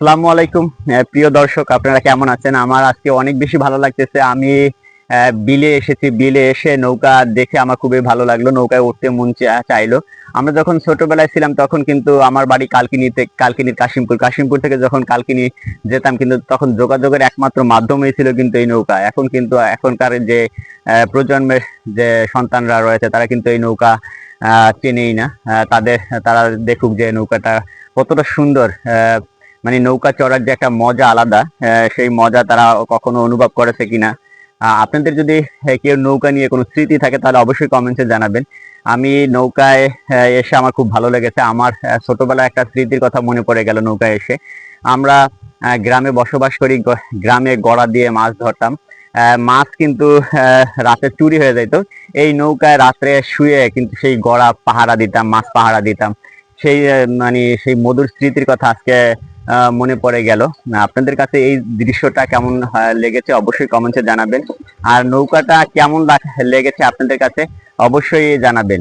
আসসালামু আলাইকুম। প্রিয় দর্শক, আপনারা কেমন আছেন? আমার আজকে অনেক বেশি ভালো লাগতেছে। আমি বিলে এসেছি। বিলে এসে নৌকা দেখে আমার খুবই ভালো লাগল। নৌকায় উঠতে মন চাইলো। আমরা যখন ছোটবেলায় ছিলাম, তখন কিন্তু আমার বাড়ি কালকিনিতে, কালকিনির কাশিমপুর। কাশিমপুর থেকে যখন কালকিনি যেতাম, কিন্তু তখন যোগাযোগের একমাত্র মাধ্যমই ছিল কিন্তু এই নৌকা। এখন কিন্তু, এখনকার যে প্রজন্মের যে সন্তানরা রয়েছে, তারা কিন্তু এই নৌকা চেনেই না। তাদের, তারা দেখুক যে নৌকাটা কতটা সুন্দর। মানে নৌকা চড়ার যে একটা মজা আলাদা সেই মজা তারা কখনো অনুভব করেছে কিনা? আপনাদের যদি কেউ নৌকা নিয়ে কোনো স্মৃতি থাকে, তাহলে অবশ্যই কমেন্টসে জানাবেন। আমি নৌকায় এসে আমার খুব ভালো লেগেছে। আমার ছোটবেলায় একটা স্মৃতির কথা মনে পড়ে গেল নৌকায় এসে। আমরা গ্রামে বসবাস করি গ্রামে গড়া দিয়ে মাছ ধরতাম। মাছ কিন্তু রাতে চুরি হয়ে যেত। এই নৌকায় রাত্রে শুয়ে কিন্তু সেই গড়া পাহারা দিতাম, মাছ পাহারা দিতাম। সেই মানে সেই মধুর স্মৃতির কথা আজকে মনে পড়ে গেল। আপনাদের কাছে এই দৃশ্যটা কেমন লেগেছে অবশ্যই কমেন্টে জানাবেন। আর নৌকাটা কেমন লেগেছে আপনাদের কাছে অবশ্যই জানাবেন।